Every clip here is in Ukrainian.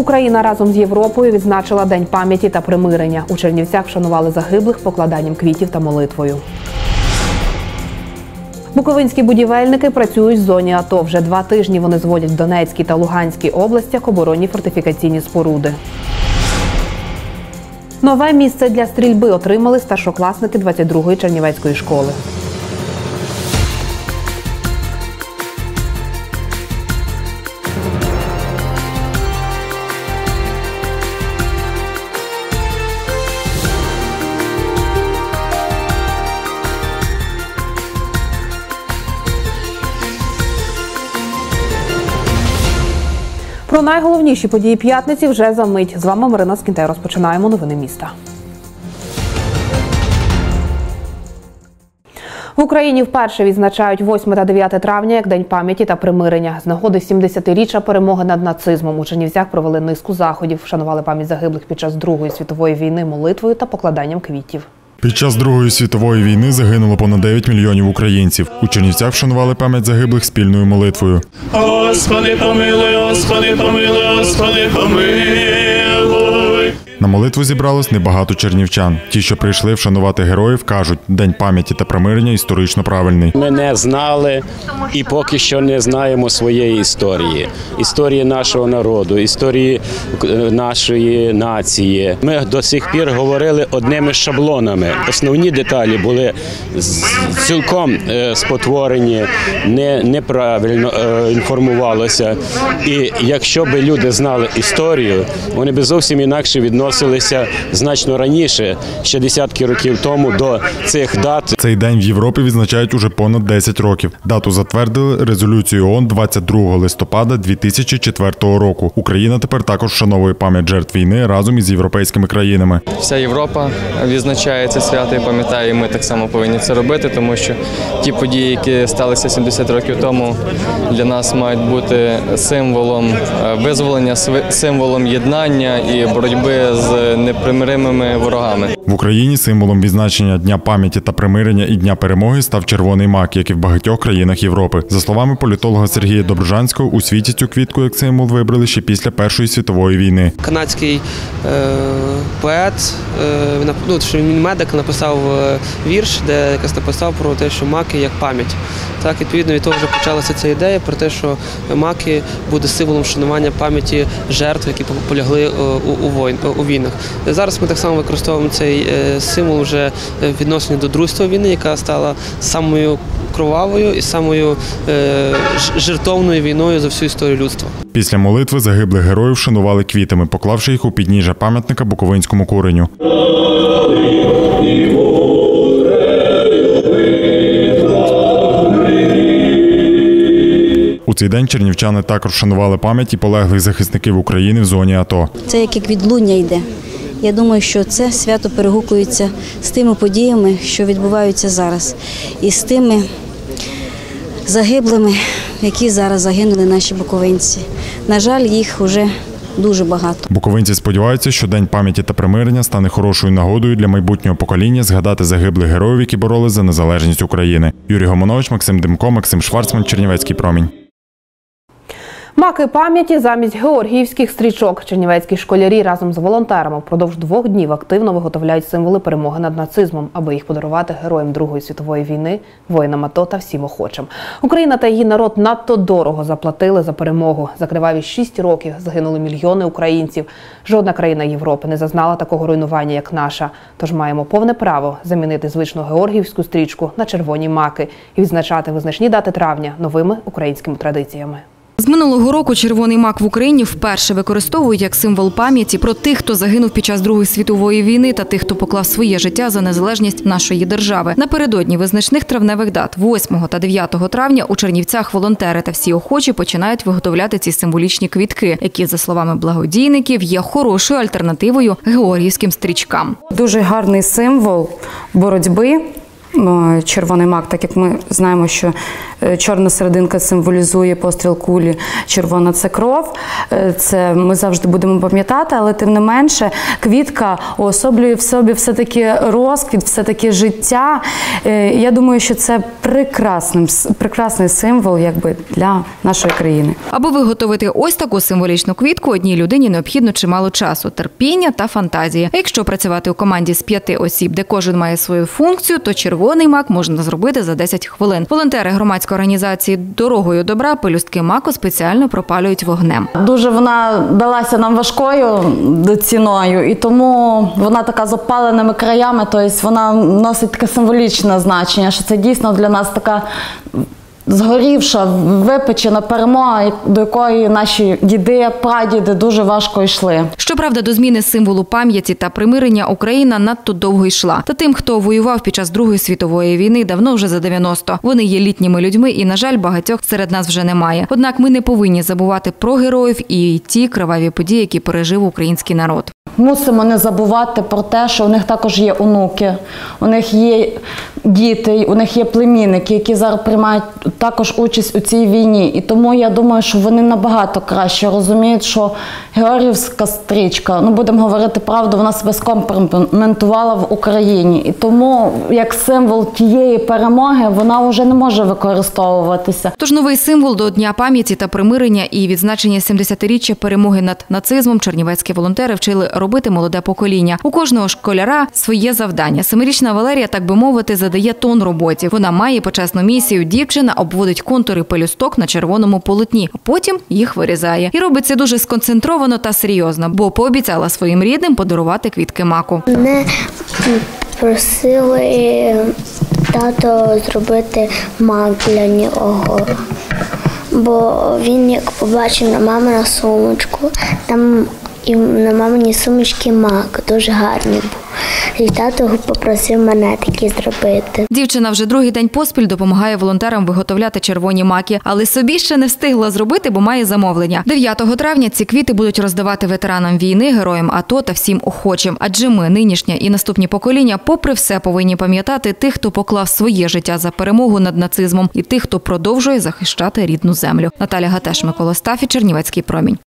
Україна разом з Європою відзначила День пам'яті та примирення. У Чернівцях вшанували загиблих покладанням квітів та молитвою. Буковинські будівельники працюють в зоні АТО. Вже два тижні вони зводять в Донецькій та Луганській областях оборонні фортифікаційні споруди. Нове місце для стрільби отримали старшокласники 22-ї Чернівецької школи. Про найголовніші події п'ятниці вже за мить. З вами Марина Скінтей. Розпочинаємо новини міста. В Україні вперше відзначають 8 та 9 травня як День пам'яті та примирення. З нагоди 70-річчя перемоги над нацизмом у Чернівцях провели низку заходів, вшанували пам'ять загиблих під час Другої світової війни молитвою та покладанням квітів. Під час Другої світової війни загинуло понад 9 мільйонів українців. У Чернівцях вшанували пам'ять загиблих спільною молитвою. Господи, помилуй, Господи, помилуй, Господи, помилуй. На молитву зібралось небагато чернівчан. Ті, що прийшли вшанувати героїв, кажуть, день пам'яті та примирення історично правильний. Ми не знали і поки що не знаємо своєї історії, історії нашого народу, історії е, нашої нації. Ми до сих пір говорили одними шаблонами. Основні деталі були цілком е, спотворені, не, неправильно е, інформувалося. І якщо би люди знали історію, вони би зовсім інакше відносилися значно раніше, ще десятки років тому, до цих дат. Цей день в Європі відзначають уже понад 10 років. Дату затвердили резолюцією ООН 22 листопада 2004 року. Україна тепер також вшановує пам'ять жертв війни разом із європейськими країнами. Вся Європа відзначає це свято і пам'ятає, і ми так само повинні це робити, тому що ті події, які сталися 70 років тому, для нас мають бути символом е, визволення, символом єднання і боротьби з непримиримими ворогами. В Україні символом відзначення Дня пам'яті та примирення і Дня перемоги став червоний мак, як і в багатьох країнах Європи. За словами політолога Сергія Доброжанського, у світі цю квітку як символ вибрали ще після Першої світової війни. канадський е, поет, е, ну, що він медик написав е, вірш, де якраз написав про те, що маки як пам'ять. Так, відповідно від того вже почалася ця ідея про те, що маки буде символом вшанування пам'яті жертв, які по- полягли е, у, у, у війнах. Зараз ми так само використовуємо цей е, символ вже в відношенні до Другої війни, яка стала самою кровавою і самою е, жертовною війною за всю історію людства. Після молитви загиблих героїв шанували квітами, поклавши їх у підніжжя пам'ятника Буковинському куреню. Цей день чернівчани також вшанували пам'ять полеглих захисників України в зоні АТО. Це як як відлуння йде. Я думаю, що це свято перегукується з тими подіями, що відбуваються зараз, і з тими загиблими, які зараз загинули наші буковинці. На жаль, їх вже дуже багато. Буковинці сподіваються, що День пам'яті та примирення стане хорошою нагодою для майбутнього покоління згадати загиблих героїв, які боролись за незалежність України. Юрій Гомонович, Максим Демко, Максим Шварцман, Чернівецький промінь. Маки пам'яті замість георгіївських стрічок. Чернівецькі школярі разом з волонтерами впродовж двох днів активно виготовляють символи перемоги над нацизмом, аби їх подарувати героям Другої світової війни, воїнам АТО та всім охочим. Україна та її народ надто дорого заплатили за перемогу. За криваві шість років загинули мільйони українців. Жодна країна Європи не зазнала такого руйнування, як наша. Тож маємо повне право замінити звичну георгіївську стрічку на червоні маки і відзначати визначні дати травня новими українськими традиціями. З минулого року червоний мак в Україні вперше використовують як символ пам'яті про тих, хто загинув під час Другої світової війни та тих, хто поклав своє життя за незалежність нашої держави. Напередодні визначних травневих дат 8 та 9 травня у Чернівцях волонтери та всі охочі починають виготовляти ці символічні квітки, які, за словами благодійників, є хорошою альтернативою георгіївським стрічкам. Дуже гарний символ боротьби червоний мак, так як ми знаємо, що е, чорна серединка символізує постріл кулі, червона це кров. Е, Це ми завжди будемо пам'ятати, але тим не менше, квітка уособлює в собі все-таки розквіт, все-таки життя. Е, Я думаю, що це прекрасним, прекрасний символ якби, для нашої країни. Аби виготовити ось таку символічну квітку, одній людині необхідно чимало часу, терпіння та фантазії. А якщо працювати у команді з п'яти осіб, де кожен має свою функцію, то червоний мак можна зробити за 10 хвилин. Волонтери громадської організації Дорогою добра пелюстки маку спеціально пропалюють вогнем. Дуже вона далася нам важкою ціною, і тому вона така з опаленими краями, тобто вона носить таке символічне значення, що це дійсно для нас така згорівша, випечена перемога, до якої наші діди, прадіди дуже важко йшли. Щоправда, до зміни символу пам'яті та примирення Україна надто довго йшла. Та тим, хто воював під час Другої світової війни, давно вже за 90. Вони є літніми людьми, і на жаль, багатьох серед нас вже немає. Однак ми не повинні забувати про героїв і ті криваві події, які пережив український народ. Мусимо не забувати про те, що у них також є онуки, у них є діти, у них є племінники, які зараз приймають також участь у цій війні. І тому я думаю, що вони набагато краще розуміють, що георгіївська стрічка, ну будемо говорити правду, вона себе скомпроментувала в Україні. І тому як символ тієї перемоги вона вже не може використовуватися. Тож новий символ до Дня пам'яті та примирення і відзначення 70-річчя перемоги над нацизмом чернівецькі волонтери вчили робити молоде покоління. У кожного школяра своє завдання. Семирічна Валерія, так би мовити, задає тон роботі. Вона має почесну місію. Дівчина обводить контури пелюсток на червоному полотні, а потім їх вирізає. І робить це дуже сконцентровано та серйозно, бо пообіцяла своїм рідним подарувати квітки маку. Мене просили тато зробити мак для нього. Бо він як побачив на мамину сумочку, там і на маминій сумочці мак дуже гарний був. І тато попросив мене такі зробити. Дівчина вже другий день поспіль допомагає волонтерам виготовляти червоні маки, але собі ще не встигла зробити, бо має замовлення. 9 травня ці квіти будуть роздавати ветеранам війни, героям АТО та всім охочим. Адже ми, нинішнє і наступні покоління, попри все, повинні пам'ятати тих, хто поклав своє життя за перемогу над нацизмом, і тих, хто продовжує захищати рідну землю. Наталя Гатеш, Микола Стафі, Чернівецький промінь.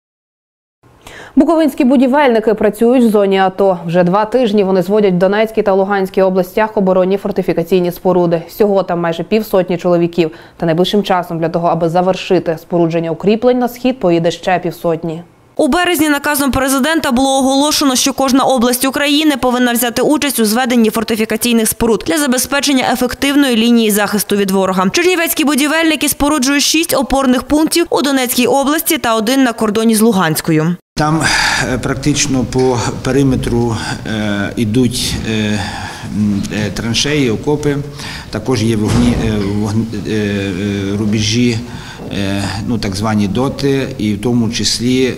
Буковинські будівельники працюють в зоні АТО. Вже два тижні вони зводять в Донецькій та Луганській областях оборонні фортифікаційні споруди. Всього там майже півсотні чоловіків. Та найближчим часом для того, аби завершити спорудження укріплень на схід, поїде ще півсотні. У березні наказом президента було оголошено, що кожна область України повинна взяти участь у зведенні фортифікаційних споруд для забезпечення ефективної лінії захисту від ворога. Чернівецькі будівельники споруджують шість опорних пунктів у Донецькій області та один на кордоні з Луганською. Там е, практично по периметру йдуть е, е, траншеї, окопи, також є вогні, вогн- е, рубежі, ну, так звані доти, і в тому числі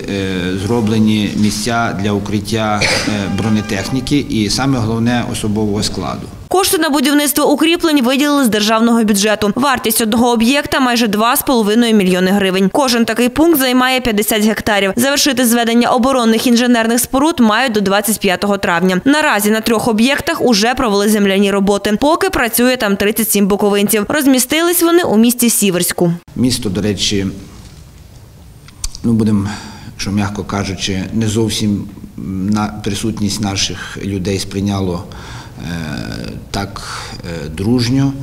зроблені місця для укриття бронетехніки і саме головне особового складу. Кошти на будівництво укріплень виділили з державного бюджету. Вартість одного об'єкта майже 2,5 мільйони гривень. Кожен такий пункт займає 50 гектарів. Завершити зведення оборонних інженерних споруд мають до 25 травня. Наразі на трьох об'єктах уже провели земляні роботи. Поки працює там 37 буковинців. Розмістились вони у місті Сіверську. Місто, до речі, ну будемо, що м'яко кажучи, не зовсім на присутність наших людей сприйняло так е, дружньо.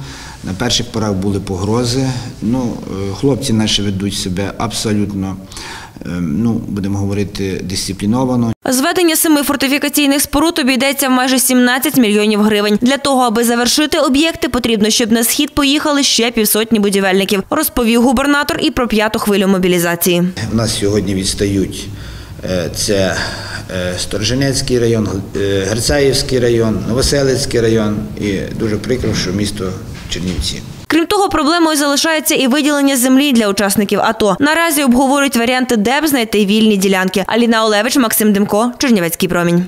На перших порах були погрози. Ну, е, хлопці наші ведуть себе абсолютно, е, ну, будемо говорити, дисципліновано. Зведення семи фортифікаційних споруд обійдеться в майже 17 мільйонів гривень. Для того, аби завершити об'єкти, потрібно, щоб на схід поїхали ще півсотні будівельників, розповів губернатор і про п'яту хвилю мобілізації. У нас сьогодні відстають е, це е, Сторожинецький район, Герцаївський район, Новоселицький район і дуже прикро, що місто Чернівці. Крім того, проблемою залишається і виділення землі для учасників АТО. Наразі обговорюють варіанти, де б знайти вільні ділянки. Аліна Олевич, Максим Демко, Чернівецький промінь.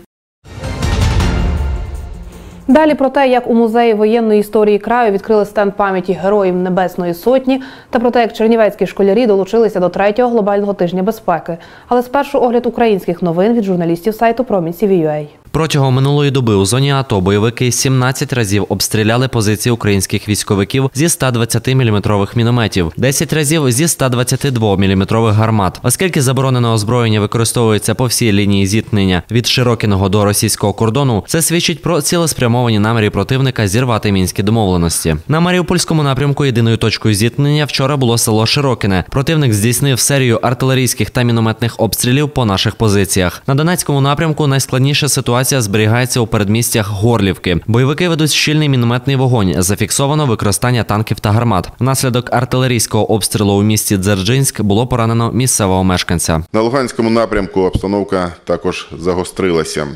Далі про те, як у музеї воєнної історії краю відкрили стенд пам'яті героїв Небесної Сотні, та про те, як чернівецькі школярі долучилися до третього глобального тижня безпеки. Але спершу огляд українських новин від журналістів сайту Промінь.CVUA. Протягом минулої доби у зоні АТО бойовики 17 разів обстріляли позиції українських військовиків зі 120-мм мінометів, 10 разів зі 122-мм гармат. Оскільки заборонене озброєння використовується по всій лінії зіткнення від Широкіного до російського кордону, це свідчить про цілеспрямовані наміри противника зірвати мінські домовленості. На Маріупольському напрямку єдиною точкою зіткнення вчора було село Широкіне. Противник здійснив серію артилерійських та мінометних обстрілів по наших позиціях. На Донецькому напрямку найскладніша ситуація зберігається у передмістях Горлівки. Бойовики ведуть щільний мінометний вогонь. Зафіксовано використання танків та гармат. Внаслідок артилерійського обстрілу у місті Дзержинськ було поранено місцевого мешканця. На Луганському напрямку обстановка також загострилася.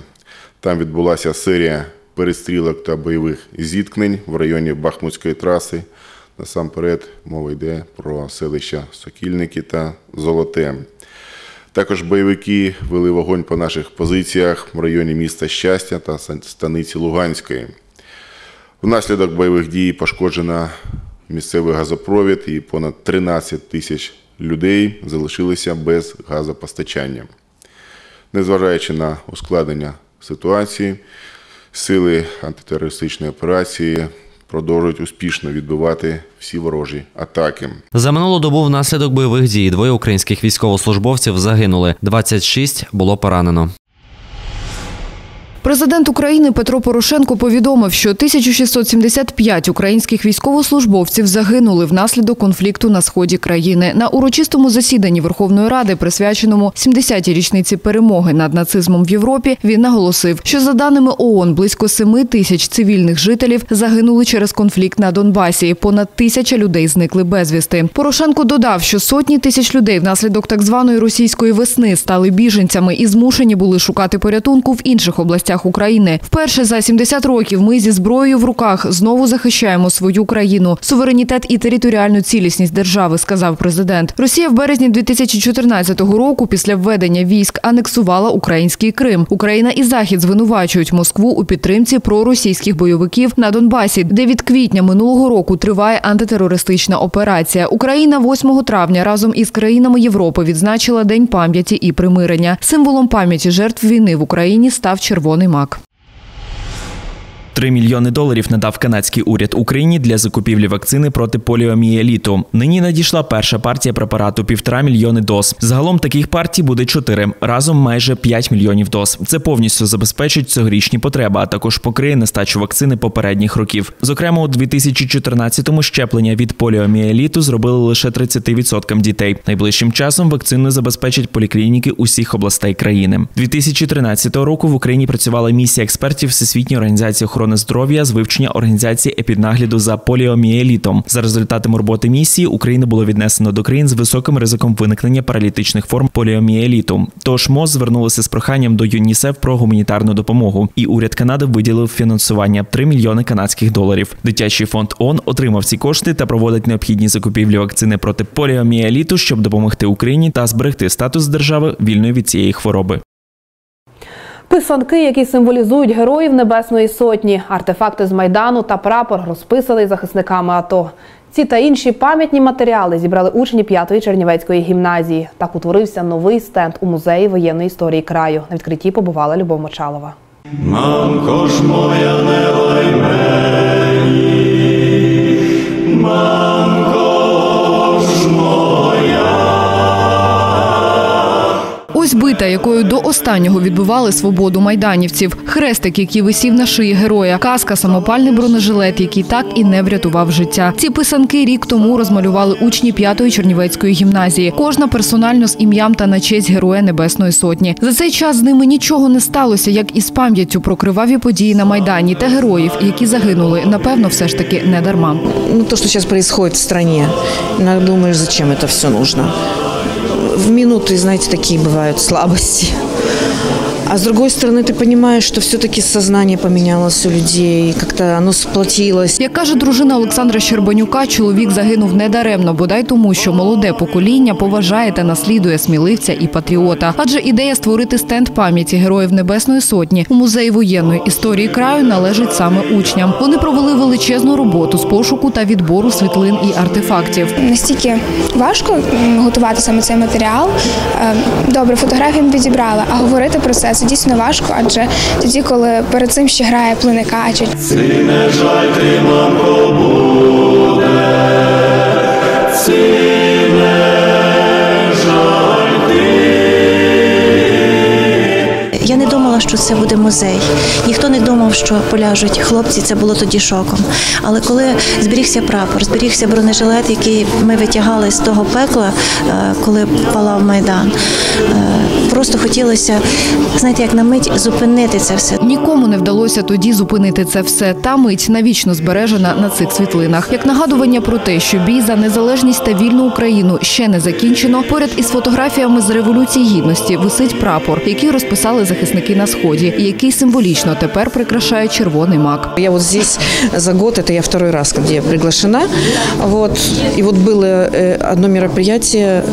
Там відбулася серія перестрілок та бойових зіткнень в районі Бахмутської траси. Насамперед мова йде про селища Сокільники та Золоте. Також бойовики вели вогонь по наших позиціях в районі міста Щастя та станиці Луганської. Внаслідок бойових дій пошкоджено місцевий газопровід і понад 13 тисяч людей залишилися без газопостачання. Незважаючи на ускладнення ситуації, сили антитерористичної операції продовжують успішно відбивати всі ворожі атаки. За минулу добу внаслідок бойових дій двоє українських військовослужбовців загинули. 26 було поранено. Президент України Петро Порошенко повідомив, що 1675 українських військовослужбовців загинули внаслідок конфлікту на сході країни. На урочистому засіданні Верховної Ради, присвяченому 70-й річниці перемоги над нацизмом в Європі, він наголосив, що за даними ООН близько 7 тисяч цивільних жителів загинули через конфлікт на Донбасі. Понад тисяча людей зникли безвісти. Порошенко додав, що сотні тисяч людей внаслідок так званої російської весни стали біженцями і змушені були шукати порятунку в інших областях України. Вперше за 70 років ми зі зброєю в руках знову захищаємо свою країну, суверенітет і територіальну цілісність держави, сказав президент. Росія в березні 2014 року після введення військ анексувала український Крим. Україна і Захід звинувачують Москву у підтримці проросійських бойовиків на Донбасі, де від квітня минулого року триває антитерористична операція. Україна 8 травня разом із країнами Європи відзначила День пам'яті і примирення. Символом пам'яті жертв війни в Україні став червоний мак. 3 мільйони доларів надав канадський уряд Україні для закупівлі вакцини проти поліомієліту. Нині надійшла перша партія препарату півтора мільйони доз. Загалом таких партій буде чотири разом майже 5 мільйонів доз. Це повністю забезпечить цьогорічні потреби, а також покриє нестачу вакцини попередніх років. Зокрема, у 2014-му щеплення від поліомієліту зробили лише 30% дітей. Найближчим часом вакциною забезпечать поліклініки усіх областей країни. 2013 року в Україні працювала місія експертів Всесвітньої організації охорони здоров'я з вивчення організації епіднагляду за поліомієлітом. За результатами роботи місії Україна було віднесено до країн з високим ризиком виникнення паралітичних форм поліомієліту. Тож МОЗ звернулися з проханням до ЮНІСЕФ про гуманітарну допомогу, і уряд Канади виділив фінансування 3 мільйони канадських доларів. Дитячий фонд ООН отримав ці кошти та проводить необхідні закупівлі вакцини проти поліомієліту, щоб допомогти Україні та зберегти статус держави вільної від цієї хвороби. Писанки, які символізують героїв Небесної Сотні, артефакти з Майдану та прапор розписаний захисниками АТО. Ці та інші пам'ятні матеріали зібрали учні 5-ї Чернівецької гімназії. Так утворився новий стенд у музеї воєнної історії краю. На відкритті побувала Любов Мочалова. Мамко ж моя не лай мені, мамко моя. Бита, якою до останнього відбивали свободу майданівців, хрестик, який висів на шиї героя, каска, самопальний бронежилет, який так і не врятував життя. Ці писанки рік тому розмалювали учні 5-ї Чернівецької гімназії. Кожна персонально з ім'ям та на честь героя Небесної Сотні. За цей час з ними нічого не сталося, як і з пам'яттю про криваві події на майдані та героїв, які загинули. Напевно, все ж таки не дарма. Ну, то, что сейчас происходит в иногда думаешь, зачем это все нужно. Минуты, знаете, такие бывают слабости. А с другой стороны, ты понимаешь, что все-таки сознание поменялось у людей, как-то оно сплотилось. Як каже дружина Олександра Щербанюка, чоловік загинув недаремно, бодай тому, що молоде покоління поважає та наслідує сміливця і патріота. Адже ідея створити стенд пам'яті героїв Небесної Сотні у музеї воєнної історії краю належить саме учням. Вони провели величезну роботу з пошуку та відбору світлин і артефактів. Настільки важко готувати саме цей матеріал. Е, Добре, фотографії ми підібрали, а говорити про це це дійсно важко, адже тоді, коли перед цим ще грає плиникач. Сине жаль ти, мамко, буде, Я не думала, що це буде музей. Ніхто не думав, що поляжуть хлопці. Це було тоді шоком. Але коли зберігся прапор, зберігся бронежилет, який ми витягали з того пекла, е, коли палав майдан, е, просто хотілося, знаєте, як на мить зупинити це все. Нікому не вдалося тоді зупинити це все. Та мить навічно збережена на цих світлинах. Як нагадування про те, що бій за незалежність та вільну Україну ще не закінчено. Поряд із фотографіями з революції гідності висить прапор, який розписали захисники на сході, і який символічно тепер прикрашає червоний мак. Я вот здесь за год, это я второй раз, где я приглашена. Вот. И вот было э, одно мероприятие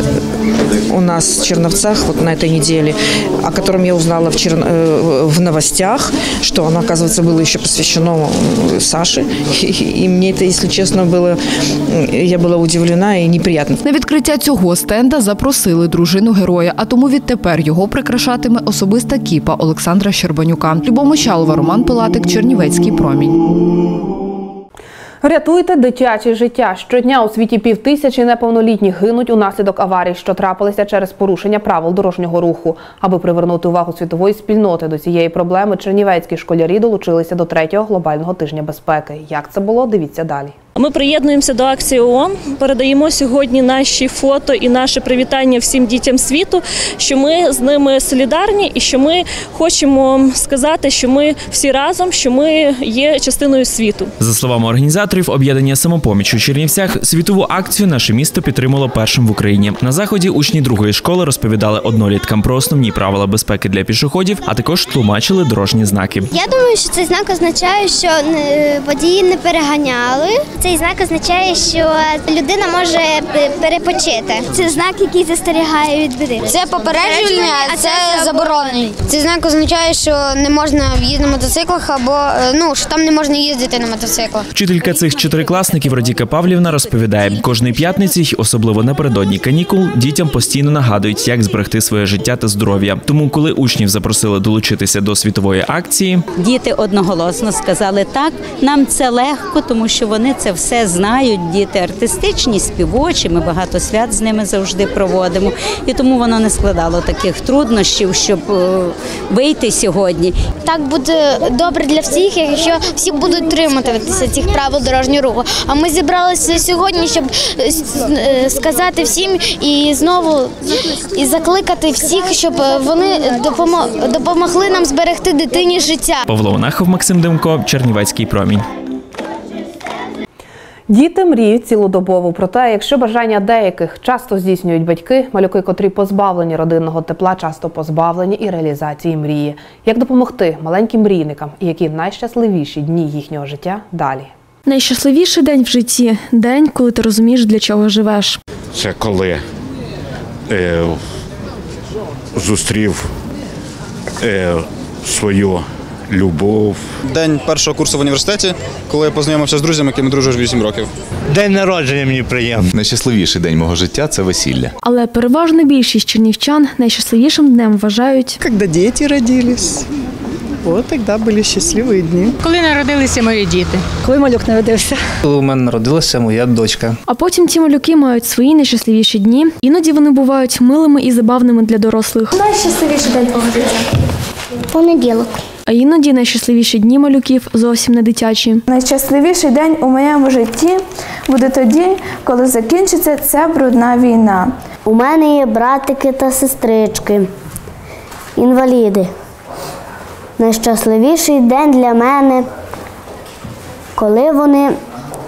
у нас в Черновцах вот на этой неделе, о котором я узнала в, Чер- э, в новостях, что оно, оказывается, было еще посвящено э, Саше. И, и мне это, если честно, было... э, Я была удивлена и неприятно. На відкриття цього стенда запросили дружину героя, а тому відтепер його прикрашатиме особиста кіпа Олександра Щербанюка. Любов Мочалова, Роман Пилатик, Чернівецький промінь. Рятуйте дитяче життя. Щодня у світі півтисячі неповнолітніх гинуть унаслідок аварій, що трапилися через порушення правил дорожнього руху. Аби привернути увагу світової спільноти до цієї проблеми, чернівецькі школярі долучилися до третього глобального тижня безпеки. Як це було? Дивіться далі. Ми приєднуємося до акції ООН, передаємо сьогодні наші фото і наше привітання всім дітям світу, що ми з ними солідарні і що ми хочемо сказати, що ми всі разом, що ми є частиною світу. За словами організаторів об'єднання самопоміч у Чернівцях, світову акцію наше місто підтримало першим в Україні. На заході учні другої школи розповідали одноліткам про основні правила безпеки для пішоходів, а також тлумачили дорожні знаки. Я думаю, що цей знак означає, що е, водії не переганяли. Цей знак означає, що людина може е, перепочити. Це знак, який застерігає від біди. Це попередження, а це заборонений. Цей знак означає, що не можна їздити на мотоциклах або е, ну що там не можна їздити на мотоциклах. Вчителька цих чотирикласників Радіка Павлівна розповідає, кожної п'ятниці, й особливо напередодні канікул, дітям постійно нагадують, як зберегти своє життя та здоров'я. Тому, коли учнів запросили долучитися до світової акції, Діти одноголосно сказали так. Нам це легко, тому що вони це все знають. Діти артистичні, співочі. Ми багато свят з ними завжди проводимо, і тому воно не складало таких труднощів, щоб е, вийти сьогодні. Так буде добре для всіх, якщо всі будуть триматися цих правил дорожнього руху. А ми зібралися сьогодні, щоб е, е, сказати всім і знову і закликати всіх, щоб вони допомогли нам зберегти дитині життя. Павло Онахов, Максим Демко, Чернівецький промінь. Діти мріють цілодобово. Проте, якщо бажання деяких часто здійснюють батьки, малюки, котрі позбавлені родинного тепла, часто позбавлені і реалізації мрії. Як допомогти маленьким мрійникам і які найщасливіші дні їхнього життя далі? Найщасливіший день в житті день, коли ти розумієш, для чого живеш. Це коли е, зустрів е, свою любов. День першого курсу в університеті, коли я познайомився з друзями, якими дружу вже 8 років. День народження мені приємно. Найщасливіший день мого життя це весілля. Але переважна більшість чернівчан найщасливішим днем вважають, коли діти родились. Вот тогда были счастливые дни. Коли народилися мої діти. коли малюк народився. Коли у мене народилася моя дочка. А потім ці малюки мають свої найщасливіші дні. Іноді вони бувають милими і забавними для дорослих. Найщасливіший день твого життя? Понеділок. А іноді найщасливіші дні малюків зовсім не дитячі. Найщасливіший день у моєму житті буде тоді, коли закінчиться ця брудна війна. У мене є братики та сестрички, інваліди. Найщасливіший день для мене, коли вони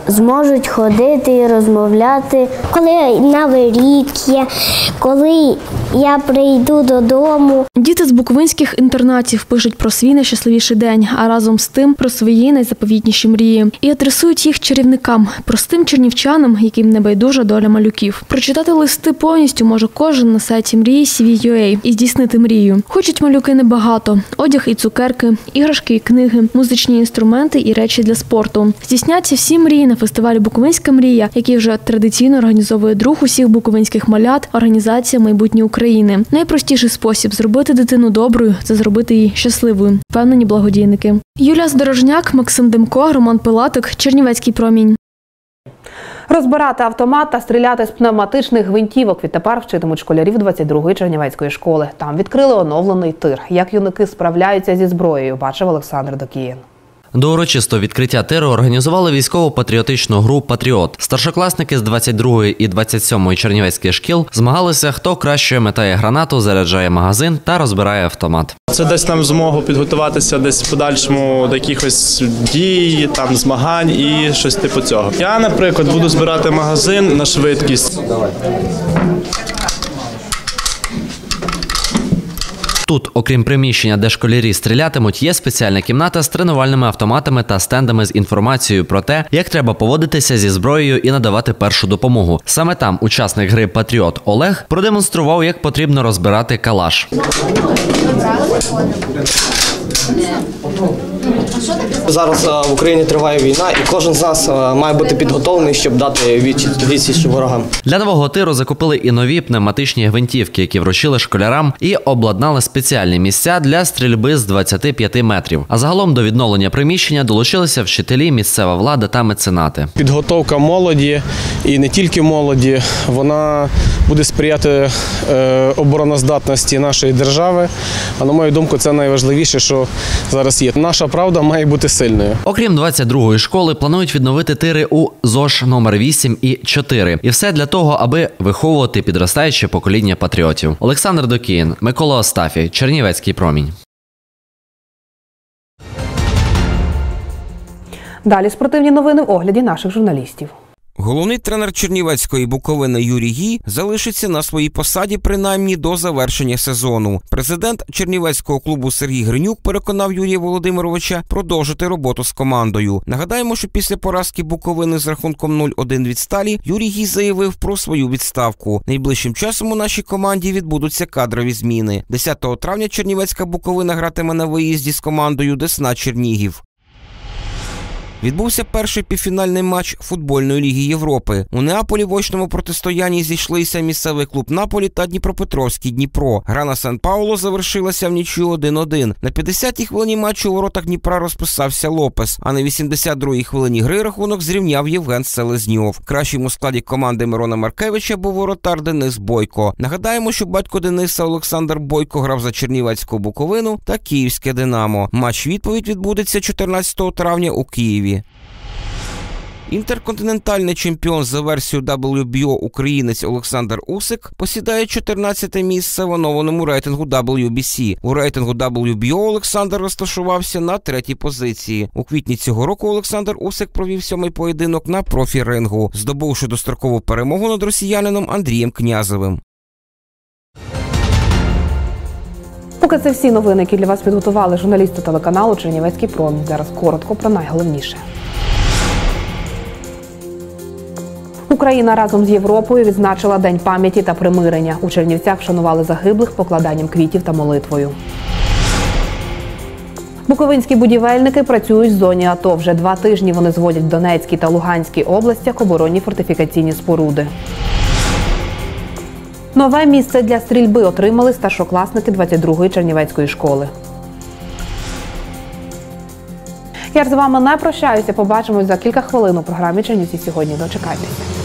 зможуть ходити і розмовляти. Коли новий рік є, коли я прийду додому. Діти з буковинських інтернатів пишуть про свій найщасливіший день, а разом з тим про свої найзаповітніші мрії і адресують їх чарівникам, простим чернівчанам, яким не байдужа доля малюків. Прочитати листи повністю може кожен на сайті мрії CV.ua і здійснити мрію. Хочуть малюки небагато: одяг і цукерки, іграшки і книги, музичні інструменти і речі для спорту. Здійсняться всі мрії на фестиваль Буковинська мрія, який вже традиційно організовує друг усіх буковинських малят, організація майбутнє України. Найпростіший спосіб зробити дитину доброю це зробити її щасливою. Впевнені благодійники. Юлія Здорожняк, Максим Демко, Роман Пилатик, Чернівецький промінь. Розбирати автомат та стріляти з пневматичних гвинтівок відтепер вчитимуть школярів 22-ї Чернівецької школи. Там відкрили оновлений тир. Як юнаки справляються зі зброєю, бачив Олександр Докіїн. До урочистого відкриття тиру організували військово-патріотичну гру Патріот. Старшокласники з 22-ї і 27-ї чернівецьких шкіл змагалися, хто краще метає гранату, заряджає магазин та розбирає автомат. Це дасть нам змогу підготуватися десь подальшому до якихось дій, там змагань і щось типу цього. Я, наприклад, буду збирати магазин на швидкість. Тут, окрім приміщення, де школярі стрілятимуть, є спеціальна кімната з тренувальними автоматами та стендами з інформацією про те, як треба поводитися зі зброєю і надавати першу допомогу. Саме там учасник гри Патріот Олег продемонстрував, як потрібно розбирати калаш. Зараз е, в Україні триває війна, і кожен з нас е, має бути підготовлений, щоб дати відсіч- відсіч ворогам. Для нового тиру закупили і нові пневматичні гвинтівки, які вручили школярам, і обладнали спеціальні місця для стрільби з 25 метрів. А загалом до відновлення приміщення долучилися вчителі, місцева влада та меценати. Підготовка молоді і не тільки молоді, вона буде сприяти е, обороноздатності нашої держави. А на мою думку, це найважливіше, що зараз є. Наша правда має бути сильною. Окрім 22-ї школи, планують відновити тири у ЗОЖ номер 8 і 4. І все для того, аби виховувати підростаюче покоління патріотів. Олександр Докіїн, Микола Остафій, Чернівецький промінь. Далі спортивні новини в огляді наших журналістів. Головний тренер Чернівецької Буковини Юрій Гі залишиться на своїй посаді принаймні до завершення сезону. Президент Чернівецького клубу Сергій Гринюк переконав Юрія Володимировича продовжити роботу з командою. Нагадаємо, що після поразки Буковини з рахунком 0-1 від сталі Юрій Гі заявив про свою відставку. Найближчим часом у нашій команді відбудуться кадрові зміни. 10 травня Чернівецька Буковина гратиме на виїзді з командою Десна Чернігів. Відбувся перший півфінальний матч футбольної ліги Європи. У Неаполі в очному протистоянні зійшлися місцевий клуб Наполі та Дніпропетровський Дніпро. Гра на Сан Пауло завершилася в нічю 1-1. На 50-й хвилині матчу у воротах Дніпра розписався Лопес, а на 82-й хвилині гри рахунок зрівняв Євген Селезньов. Кращим у складі команди Мирона Маркевича був воротар Денис Бойко. Нагадаємо, що батько Дениса Олександр Бойко грав за Чернівецьку Буковину та Київське Динамо. Матч відповідь відбудеться 14 травня у Києві. Інтерконтинентальний чемпіон за версією WBO українець Олександр Усик посідає 14-те місце в оновленому рейтингу WBC. У рейтингу WBO Олександр розташувався на третій позиції. У квітні цього року Олександр Усик провів сьомий поєдинок на профі-рингу, здобувши дострокову перемогу над росіянином Андрієм Князевим. Поки це всі новини, які для вас підготували журналісти телеканалу Чернівецький промінь. Зараз коротко про найголовніше. Україна разом з Європою відзначила День пам'яті та примирення. У Чернівцях вшанували загиблих покладанням квітів та молитвою. Буковинські будівельники працюють в зоні АТО. Вже два тижні вони зводять в Донецькій та Луганській областях оборонні фортифікаційні споруди. Нове місце для стрільби отримали старшокласники 22-ї Чернівецької школи. Я ж з вами не прощаюся. Побачимось за кілька хвилин у програмі Чернівці сьогодні. Дочекайтеся.